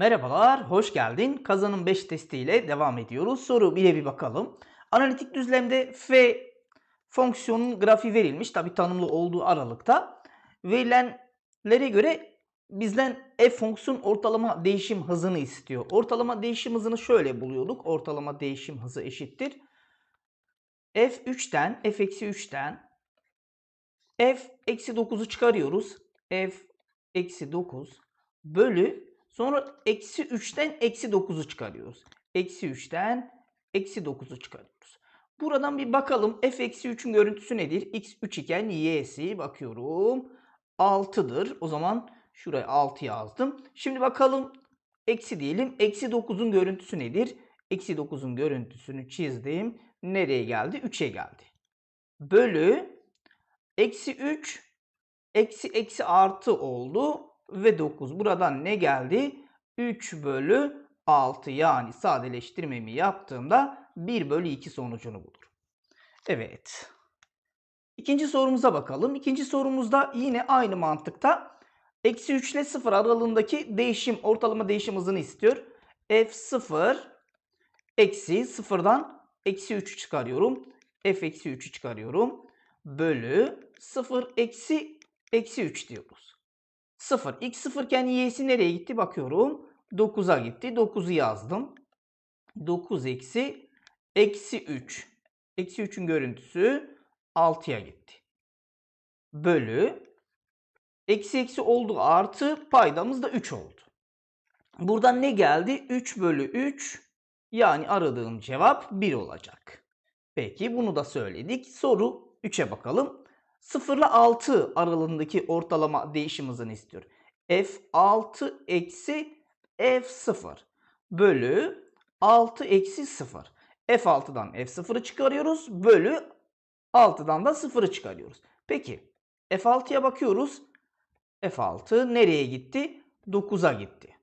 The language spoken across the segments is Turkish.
Merhabalar, hoş geldin. Kazanım 5 testiyle devam ediyoruz. Soru 1'e bir bakalım. Analitik düzlemde f fonksiyonun grafiği verilmiş. Tabi tanımlı olduğu aralıkta. Verilenlere göre bizden f fonksiyon ortalama değişim hızını istiyor. Ortalama değişim hızını şöyle buluyorduk. Ortalama değişim hızı eşittir. f3'ten, f-3'ten f eksi 9'u çıkarıyoruz. f eksi 9 bölü Sonra eksi 3'ten eksi 9'u çıkarıyoruz. Eksi 3'ten eksi 9'u çıkarıyoruz. Buradan bir bakalım f eksi 3'ün görüntüsü nedir? x 3 iken y'si bakıyorum 6'dır. O zaman şuraya 6 yazdım. Şimdi bakalım eksi diyelim. Eksi 9'un görüntüsü nedir? Eksi 9'un görüntüsünü çizdim. Nereye geldi? 3'e geldi. Bölü eksi 3 eksi eksi artı oldu ve 9. Buradan ne geldi? 3 bölü 6 yani sadeleştirmemi yaptığımda 1 bölü 2 sonucunu bulur. Evet. İkinci sorumuza bakalım. İkinci sorumuzda yine aynı mantıkta eksi 3 ile 0 aralığındaki değişim, ortalama değişim hızını istiyor. F0 eksi 0'dan eksi 3'ü çıkarıyorum. F eksi 3'ü çıkarıyorum. Bölü 0 eksi eksi 3 diyoruz. 0. X 0 iken y'si nereye gitti? Bakıyorum. 9'a gitti. 9'u yazdım. 9 eksi eksi 3. Eksi 3'ün görüntüsü 6'ya gitti. Bölü eksi eksi oldu artı paydamız da 3 oldu. Buradan ne geldi? 3 bölü 3 yani aradığım cevap 1 olacak. Peki bunu da söyledik. Soru 3'e bakalım. 0 ile 6 aralığındaki ortalama değişim hızını istiyor. F6 eksi F0 bölü 6 eksi 0. F6'dan F0'ı çıkarıyoruz. Bölü 6'dan da 0'ı çıkarıyoruz. Peki F6'ya bakıyoruz. F6 nereye gitti? 9'a gitti.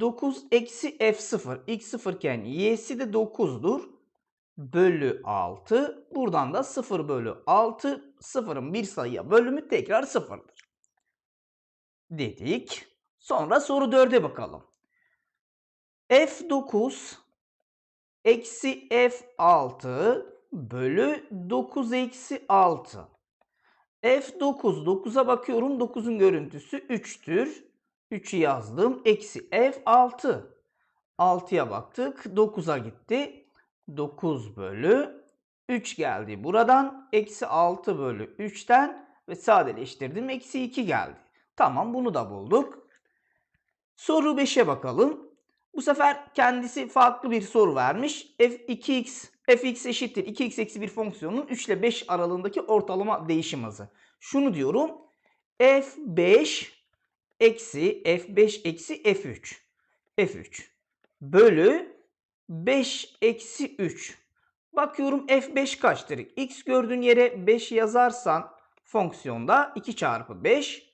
9 eksi F0. X0 iken y'si de 9'dur bölü 6. Buradan da 0 bölü 6. Sıfırın bir sayıya bölümü tekrar sıfırdır. Dedik. Sonra soru 4'e bakalım. F9 eksi F6 bölü 9 eksi 6. F9, 9'a bakıyorum. 9'un görüntüsü 3'tür. 3'ü yazdım. Eksi F6. 6'ya baktık. 9'a gitti. 9 bölü 3 geldi. Buradan eksi 6 bölü 3'ten ve sadeleştirdim. Eksi 2 geldi. Tamam bunu da bulduk. Soru 5'e bakalım. Bu sefer kendisi farklı bir soru vermiş. f2x fx eşittir 2x eksi bir fonksiyonun 3 ile 5 aralığındaki ortalama değişim hızı. Şunu diyorum. f5 eksi f5 eksi f3 f3 bölü 5 eksi 3. Bakıyorum f5 kaçtır? x gördüğün yere 5 yazarsan fonksiyonda 2 çarpı 5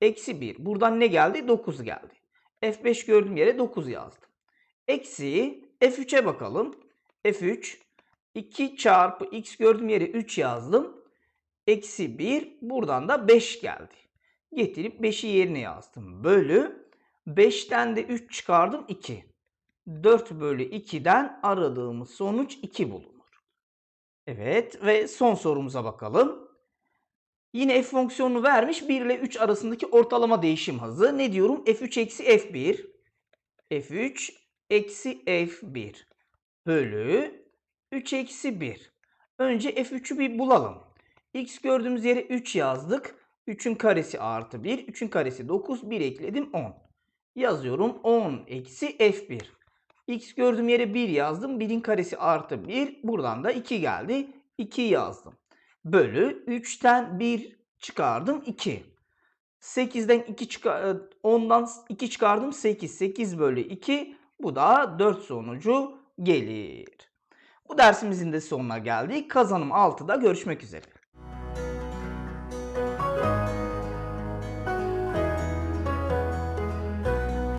eksi 1. Buradan ne geldi? 9 geldi. f5 gördüğüm yere 9 yazdım. Eksi f3'e bakalım. f3 2 çarpı x gördüğüm yere 3 yazdım. Eksi 1 buradan da 5 geldi. Getirip 5'i yerine yazdım. Bölü 5'ten de 3 çıkardım 2. 4 bölü 2'den aradığımız sonuç 2 bulunur. Evet ve son sorumuza bakalım. Yine f fonksiyonunu vermiş 1 ile 3 arasındaki ortalama değişim hızı. Ne diyorum? f3 eksi f1 f3 eksi f1 bölü 3 eksi 1. Önce f3'ü bir bulalım. x gördüğümüz yere 3 yazdık. 3'ün karesi artı 1. 3'ün karesi 9. 1 ekledim 10. Yazıyorum 10 eksi f1. X gördüğüm yere 1 yazdım. 1'in karesi artı 1. Buradan da 2 geldi. 2 yazdım. Bölü 3'ten 1 çıkardım 2. 8'den 2 çıkar 10'dan 2 çıkardım 8. 8 bölü 2. Bu da 4 sonucu gelir. Bu dersimizin de sonuna geldik. Kazanım 6'da görüşmek üzere.